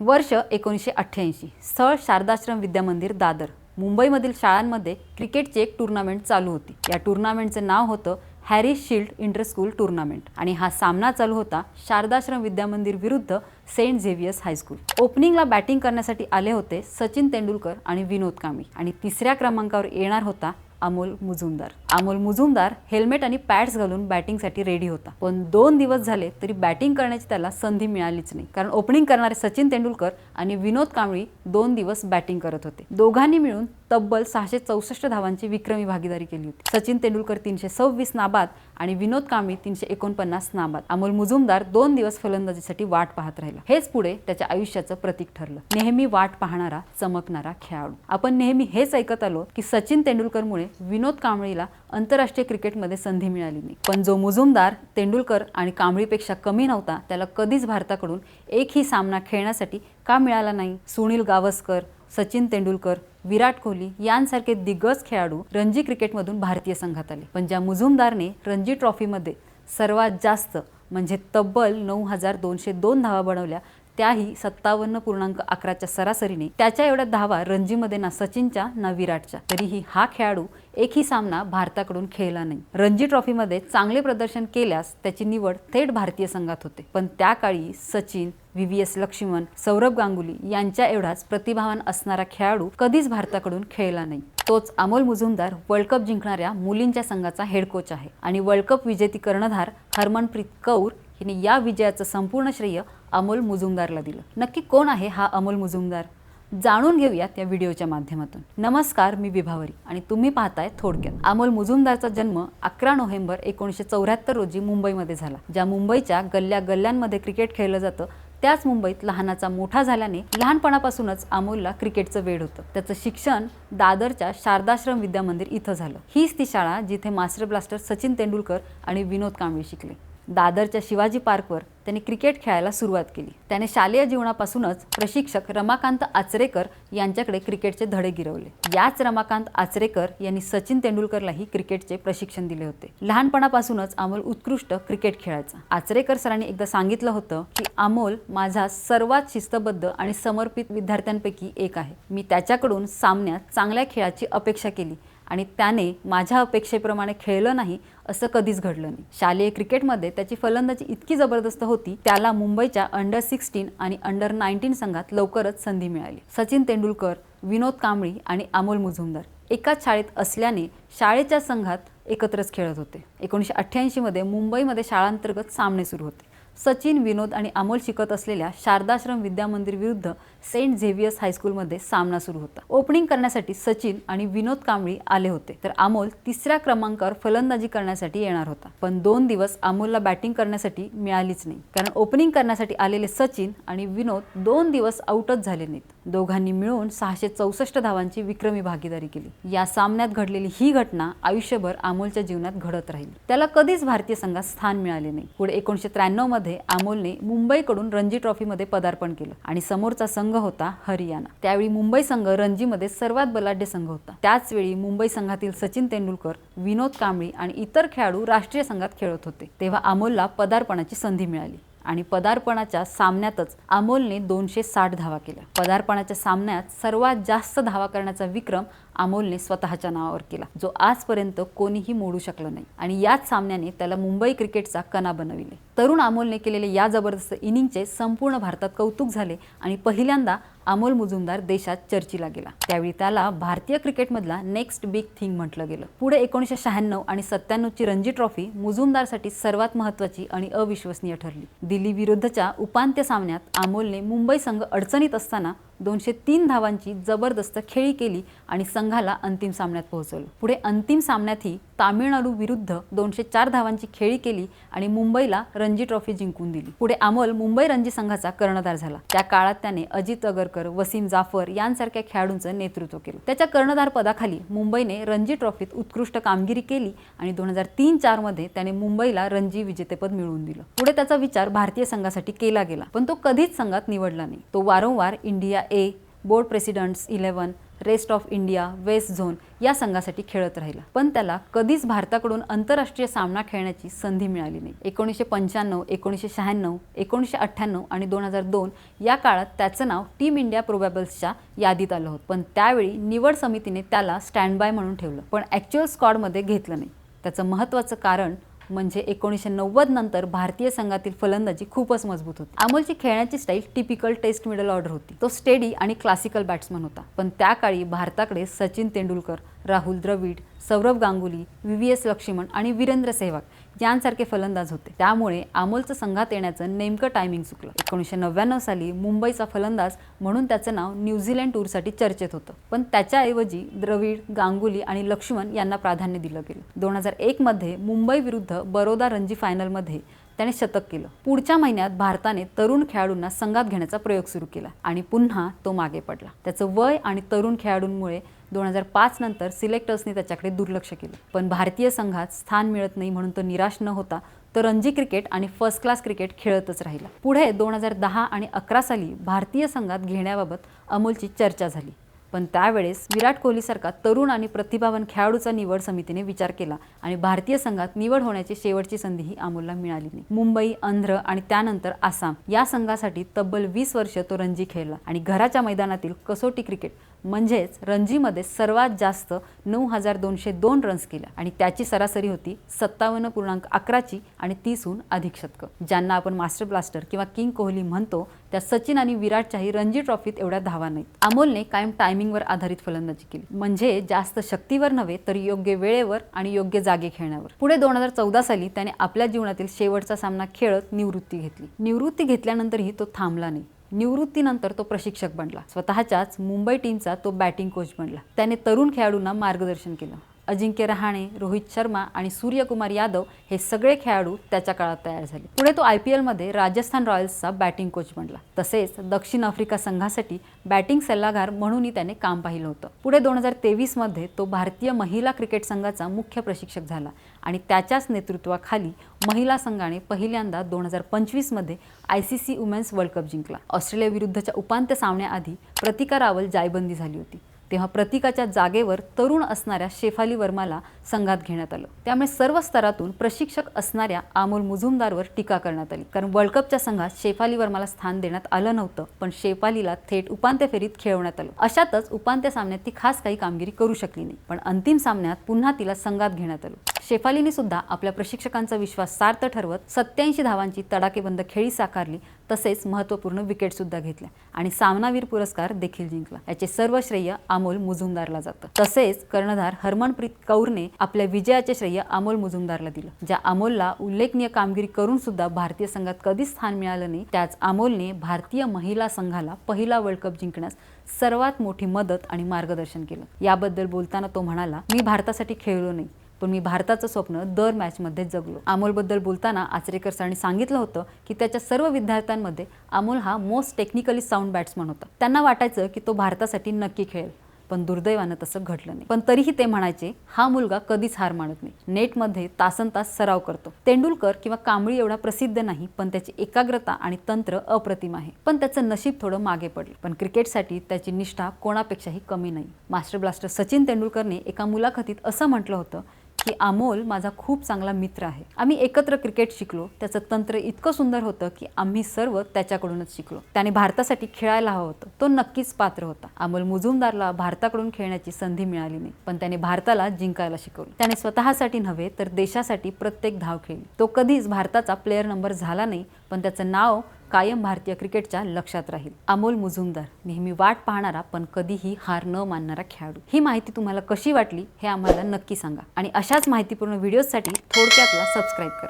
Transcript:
वर्ष एकोणीसशे अठ्ठ्याऐंशी. स्थळ शारदाश्रम विद्यामंदिर दादर. मुंबईमधील शाळांमध्ये क्रिकेटची एक टुर्नामेंट चालू होती. या टुर्नामेंटचं नाव होतं हॅरी शिल्ड इंटरस्कूल टुर्नामेंट आणि हा सामना चालू होता शारदाश्रम विद्यामंदिर विरुद्ध सेंट झेवियर्स हायस्कूल ओपनिंगला बॅटिंग करण्यासाठी आले होते सचिन तेंडुलकर आणि विनोद कांबळी आणि तिसऱ्या क्रमांकावर येणार होता अमोल मुजुमदार. अमोल मुजुमदार हेल्मेट आणि पॅड्स घालून बॅटिंगसाठी रेडी होता. पण दोन दिवस झाले तरी बॅटिंग करण्याची त्याला संधी मिळालीच नाही. कारण ओपनिंग करणारे सचिन तेंडुलकर आणि विनोद कांबळी दोन दिवस बॅटिंग करत होते. दोघांनी मिळून तब्बल सहाशे चौसष्ट धावांची विक्रमी भागीदारी केली होती. सचिन तेंडुलकर तीनशे सव्वीस नाबाद आणि विनोद कांबळी तीनशे एकोणपन्नास नाबाद. अमोल मुजुमदार दोन दिवस फलंदाजीसाठी वाट पाहत राहिला. हेच पुढे त्याच्या आयुष्याचं प्रतीक ठरलं. नेहमी वाट पाहणारा चमकणारा खेळाडू. आपण नेहमी हेच ऐकत आलो की सचिन तेंडुलकरमुळे विनोद कांबळीला आंतरराष्ट्रीय क्रिकेटमध्ये संधी मिळाली नाही. पण जो मुजुमदार तेंडुलकर आणि कांबळीपेक्षा कमी नव्हता त्याला कधीच भारताकडून एकही सामना खेळण्यासाठी का मिळाला नाही? सुनील गावस्कर सचिन तेंडुलकर विराट कोहली यांसारखे दिग्गज खेळाडू रणजी क्रिकेटमधून भारतीय संघात आले. पण ज्या मुजुमदारने रणजी ट्रॉफीमध्ये सर्वात जास्त म्हणजे तब्बल नऊ हजार दोनशे दोन धावा बनवल्या त्याही सत्तावन्न पूर्णांक अकराच्या सरासरीने त्याच्या एवढ्या धावा रणजीमध्ये ना सचिनच्या ना विराटच्या. तरीही हा खेळाडू एकही सामना भारताकडून खेळला नाही. रणजी ट्रॉफीमध्ये चांगले प्रदर्शन केल्यास त्याची निवड थेट भारतीय संघात होते. पण त्या काळी Sachin V V S Laxman Sourav Ganguly यांच्या एवढाच प्रतिभावान असणारा खेळाडू कधीच भारताकडून खेळला नाही. तोच अमोल मुजुमदार वर्ल्ड कप जिंकणाऱ्या मुलींच्या संघाचा हेड कोच आहे. आणि वर्ल्ड कप विजेती कर्णधार हरमनप्रीत कौर हिने या विजयाचं संपूर्ण श्रेय अमोल मुजुमदारला दिलं. नक्की कोण आहे हा अमोल मुजुमदार? जाणून घेऊयात या व्हिडिओच्या माध्यमातून. नमस्कार मी विभावरी आणि तुम्ही पाहताय थोडक्यात. अमोल मुजुमदारचा जन्म अकरा नोव्हेंबर एकोणीसशे चौऱ्याहत्तर रोजी मुंबईमध्ये झाला. ज्या मुंबईच्या गल्ल्या गल्ल्यांमध्ये क्रिकेट खेळलं जातं त्याच मुंबईत लहानाचा मोठा झाल्याने लहानपणापासूनच अमोलला क्रिकेटचं वेड होतं. त्याचं शिक्षण दादरच्या शारदाश्रम विद्यामंदिर इथं झालं. हीच ती शाळा जिथे मास्टर ब्लास्टर सचिन तेंडुलकर आणि विनोद कांबळी शिकले. दादरच्या शिवाजी पार्कवर त्यांनी क्रिकेट खेळायला सुरुवात केली. त्याने शालेय जीवनापासूनच प्रशिक्षक रमाकांत आचरेकर यांच्याकडे क्रिकेटचे धडे गिरवले. याच रमाकांत आचरेकर यांनी सचिन तेंडुलकरलाही क्रिकेटचे प्रशिक्षण दिले होते. लहानपणापासूनच अमोल उत्कृष्ट क्रिकेट खेळायचा. आचरेकर सरांनी एकदा सांगितलं होतं की अमोल माझा सर्वात शिस्तबद्ध आणि समर्पित विद्यार्थ्यांपैकी एक आहे. मी त्याच्याकडून सामन्यात चांगल्या खेळाची अपेक्षा केली आणि त्याने माझ्या अपेक्षेप्रमाणे खेळलं नाही असं कधीच घडलं नाही. शालेय क्रिकेटमध्ये त्याची फलंदाजी इतकी जबरदस्त होती त्याला मुंबईच्या अंडर सिक्स्टीन आणि अंडर नाईन्टीन संघात लवकरच संधी मिळाली. सचिन तेंडुलकर विनोद कांबळी आणि अमोल मुजुमदार एकाच शाळेत असल्याने शाळेच्या संघात एकत्रच खेळत होते. एकोणीसशे अठ्ठ्याऐंशीमध्ये मुंबईमध्ये शाळांतर्गत सामने सुरू होते. सचिन विनोद आणि अमोल शिकत असलेल्या शारदाश्रम विद्यामंदिर विरुद्ध सेंट झेवियर्स हायस्कूलमध्ये सामना सुरू होता. ओपनिंग करण्यासाठी सचिन आणि विनोद कांबळी आले होते. तर अमोल तिसऱ्या क्रमांकावर फलंदाजी करण्यासाठी येणार होता. पण दोन दिवस अमोलला बॅटिंग करण्यासाठी मिळालीच नाही. कारण ओपनिंग करण्यासाठी आलेले सचिन आणि विनोद दोन दिवस आउटच झाले नाहीत. दोघांनी मिळून सहाशे चौसष्ट धावांची विक्रमी भागीदारी केली. या सामन्यात घडलेली ही घटना आयुष्यभर अमोलच्या जीवनात घडत राहील. त्याला कधीच भारतीय संघात स्थान मिळाले नाही. पुढे एकोणीशे त्र्याण्णवमध्ये अमोलने मुंबईकडून रणजी ट्रॉफीमध्ये पदार्पण केलं आणि समोरचा संघ होता हरियाणा. त्यावेळी मुंबई संघ रणजीमध्ये सर्वात बलाढ्य संघ होता. त्याच वेळी मुंबई संघातील सचिन तेंडुलकर विनोद कांबळी आणि इतर खेळाडू राष्ट्रीय संघात खेळत होते. तेव्हा अमोलला पदार्पणाची संधी मिळाली. आणि पदार्पणाच्या सामन्यातच अमोलने दोनशे साठ धावा केल्या. पदार्पणाच्या सामन्यात सर्वात जास्त धावा करण्याचा विक्रम अमोलने स्वतःच्या नावावर केला जो आजपर्यंत कोणीही मोडू शकलं नाही. आणि याच सामन्याने त्याला मुंबई क्रिकेटचा कणा बनविले. तरुण अमोलने केलेले या जबरदस्त इनिंगचे संपूर्ण भारतात कौतुक झाले आणि पहिल्यांदा अमोल मुजुमदार देशात चर्चीला गेला. त्यावेळी त्याला भारतीय क्रिकेटमधला नेक्स्ट बिग थिंग म्हटलं गेलं. पुढे एकोणीसशे शहाण्णव आणि सत्त्याण्णवची रणजी ट्रॉफी मुजुमदारसाठी सर्वात महत्त्वाची आणि अविश्वसनीय ठरली. दिल्ली विरुद्धच्या उपांत्य सामन्यात अमोलने मुंबई संघ अडचणीत असताना दोनशे तीन धावांची जबरदस्त खेळी केली आणि संघाला अंतिम सामन्यात पोहोचवलं. पुढे अंतिम सामन्यातही तामिळनाडू विरुद्ध दोनशे चार धावांची खेळी केली आणि मुंबईला रणजी ट्रॉफी जिंकून दिली. पुढे अमोल मुंबई रणजी संघाचा कर्णधार झाला. त्या काळात त्याने अजित अगरकर वसीम जाफर यांसारख्या खेळाडूंचं नेतृत्व केलं. त्याच्या कर्णधार पदाखाली मुंबईने रणजी ट्रॉफीत उत्कृष्ट कामगिरी केली आणि दोन हजार तीन चारमध्ये त्याने मुंबईला रणजी विजेतेपद मिळवून दिलं. पुढे त्याचा विचार भारतीय संघासाठी केला गेला पण तो कधीच संघात निवडला नाही. तो वारंवार India A board president's eleven rest of India west zone या संघासाठी खेळत राहिला. पण त्याला कधीच भारताकडून आंतरराष्ट्रीय सामना खेळण्याची संधी मिळाली नाही. एकोणीसशे पंच्याण्णव एकोणीसशे शहाण्णव एकोणीसशे अठ्ठ्याण्णव आणि दोन हजार दोन या काळात त्याचं नाव टीम इंडिया प्रोबॅबल्सच्या यादीत आलं होतं. पण त्यावेळी निवड समितीने त्याला स्टँड बाय म्हणून ठेवलं. पण ॲक्च्युअल स्कॉडमध्ये घेतलं नाही. त्याचं महत्त्वाचं कारण म्हणजे एकोणीसशे नव्वद नंतर भारतीय संघातील फलंदाजी खूपच मजबूत होती. अमोलची खेळण्याची style typical test middle order होती. तो स्टेडी आणि क्लासिकल बॅट्समन होता. पण त्या काळी भारताकडे Sachin Tendulkar Rahul Dravid Sourav Ganguly V V S Laxman आणि वीरेंद्र सेहवाग यांसारखे फलंदाज होते. त्यामुळे अमोलचं संघात येण्याचं नेमकं टायमिंग चुकलं. एकोणीसशे नव्याण्णव साली मुंबईचा फलंदाज म्हणून त्याचं नाव न्यूझीलंड टूरसाठी चर्चेत होतं. पण त्याच्याऐवजी द्रविड गांगुली आणि लक्ष्मण यांना प्राधान्य दिलं गेलं. दोन हजार एकमध्ये मुंबई विरुद्ध बरोदा रणजी फायनलमध्ये त्याने शतक केलं. पुढच्या महिन्यात भारताने तरुण खेळाडूंना संघात घेण्याचा प्रयोग सुरू केला आणि पुन्हा तो मागे पडला. त्याचं वय आणि तरुण खेळाडूंमुळे दोन हजार पाच नंतर सिलेक्टर्सने त्याच्याकडे दुर्लक्ष केलं. पण भारतीय संघात स्थान मिळत नाही म्हणून तो निराश न होता तो रणजी क्रिकेट आणि फर्स्ट क्लास क्रिकेट खेळतच राहिला. पुढे दोन हजार दहा आणि अकरा साली भारतीय संघात घेण्याबाबत अमोलची चर्चा झाली. पण त्यावेळेस विराट कोहलीसारखा तरुण आणि प्रतिभावान खेळाडूचा निवड समितीने विचार केला आणि भारतीय संघात निवड होण्याची शेवटची संधीही अमोलला मिळाली नाही. मुंबई आंध्र आणि त्यानंतर आसाम या संघासाठी तब्बल वीस वर्ष तो रणजी खेळला आणि घराच्या मैदानातील कसोटी क्रिकेट म्हणजेच रणजीमध्ये सर्वात जास्त नऊ हजार दोनशे दोन रन्स केल्या आणि त्याची सरासरी होती सत्तावन्न पूर्णांक अकराची आणि तीसहून अधिक शतकं. ज्यांना आपण मास्टर ब्लास्टर किंवा किंग कोहली म्हणतो त्या सचिन आणि विराटच्याही रणजी ट्रॉफीत एवढ्या धावा नाहीत. अमोलने कायम टायमिंगवर आधारित फलंदाजी केली. म्हणजे जास्त शक्तीवर नव्हे तर योग्य वेळेवर आणि योग्य जागे खेळण्यावर. पुढे दोन हजार चौदा साली त्याने आपल्या जीवनातील शेवटचा सामना खेळत निवृत्ती घेतली. निवृत्ती घेतल्यानंतरही तो थांबला नाही. निवृत्तीनंतर तो प्रशिक्षक बनला. स्वतःच्याच मुंबई टीमचा तो बॅटिंग कोच बनला. त्याने तरुण खेळाडूंना मार्गदर्शन केलं. अजिंक्य रहाणे रोहित शर्मा आणि सूर्यकुमार यादव हे सगळे खेळाडू त्याच्या काळात तयार झाले. पुढे तो आय पी एलमध्ये राजस्थान रॉयल्सचा बॅटिंग कोच बनला. तसेच दक्षिण आफ्रिका संघासाठी बॅटिंग सल्लागार म्हणूनही त्याने काम पाहिलं होतं. पुढे दोन हजार तेवीसमध्ये तो भारतीय महिला क्रिकेट संघाचा मुख्य प्रशिक्षक झाला. आणि त्याच्याच नेतृत्वाखाली महिला संघाने पहिल्यांदा दोन हजार पंचवीसमध्ये I C C women's world cup जिंकला. ऑस्ट्रेलियाविरुद्धच्या उपांत्य सामन्याआधी प्रतिका रावल जायबंदी झाली होती. तेव्हा प्रतिकाच्या जागेवर तरुण असणाऱ्या शेफाली वर्माला संघात घेण्यात आलं. त्यामुळे सर्व स्तरातून प्रशिक्षक असणाऱ्या अमोल मुजुमदारवर टीका करण्यात आली. कारण वर्ल्ड कपच्या संघात शेफाली वर्माला स्थान देण्यात आलं नव्हतं पण शेफालीला थेट उपांत्य फेरीत खेळवण्यात आलं. अशातच उपांत्य सामन्यात ती खास काही कामगिरी करू शकली नाही पण अंतिम सामन्यात पुन्हा तिला संघात घेण्यात आलं. शेफालीने सुद्धा आपल्या प्रशिक्षकांचा विश्वास सार्थ ठरवत सत्याऐंशी धावांची तडाकेबंद खेळी साकारली तसेच महत्त्वपूर्ण विकेट सुद्धा घेतल्या आणि सामनावीर पुरस्कार देखील जिंकला. याचे सर्व श्रेय अमोल मुजुमदारला जातं. तसेच कर्णधार हरमनप्रीत कौरने आपल्या विजयाचे श्रेय अमोल मुजुमदारला दिलं ज्या अमोलला उल्लेखनीय कामगिरी करून सुद्धा भारतीय संघात कधीच स्थान मिळालं नाही. त्याच अमोलने भारतीय महिला संघाला पहिला वर्ल्ड कप जिंकण्यास सर्वात मोठी मदत आणि मार्गदर्शन केलं. याबद्दल बोलताना तो म्हणाला मी भारतासाठी खेळलो नाही. पण मी भारताचं स्वप्न दर मॅचमध्ये जगलो. अमोलबद्दल बोलताना आचरेकर सरांनी सांगितलं होतं की त्याच्या सर्व विद्यार्थ्यांमध्ये अमोल हा मोस्ट टेक्निकली साऊंड बॅट्समन होता. त्यांना वाटायचं की तो भारतासाठी नक्की खेळेल पण दुर्दैवानं तसं घडलं नाही. पण तरीही ते म्हणायचे हा मुलगा कधीच हार मानत नाही. नेटमध्ये तासन तास सराव करतो. तेंडुलकर किंवा कांबळी एवढा प्रसिद्ध नाही पण त्याची एकाग्रता आणि तंत्र अप्रतिम आहे. पण त्याचं नशीब थोडं मागे पडलं. पण क्रिकेटसाठी त्याची निष्ठा कोणापेक्षाही कमी नाही. मास्टर ब्लास्टर सचिन तेंडुलकरने एका मुलाखतीत असं म्हटलं होतं की अमोल माझा खूप चांगला मित्र आहे. आम्ही एकत्र क्रिकेट शिकलो. त्याचं तंत्र इतकं सुंदर होतं की आम्ही सर्व त्याच्याकडूनच शिकलो. त्याने भारतासाठी खेळायला हवं होतं. तो नक्कीच पात्र होता. अमोल मुजुमदारला भारताकडून खेळण्याची संधी मिळाली नाही. पण त्याने भारताला जिंकायला शिकवलं. त्याने स्वतःसाठी नव्हे तर देशासाठी प्रत्येक धाव खेळली. तो कधीच भारताचा प्लेअर नंबर झाला नाही पण त्याचं नाव कायम भारतीय क्रिकेटच्या लक्षात राहील. अमोल मुजुमदार नेहमी वाट पाहणारा पण कधीही हार न मानणारा खेळाडू. ही माहिती तुम्हाला कशी वाटली हे आम्हाला नक्की सांगा. आणि अशाच माहितीपूर्ण व्हिडिओजसाठी थोडक्यातला सबस्क्राईब करा.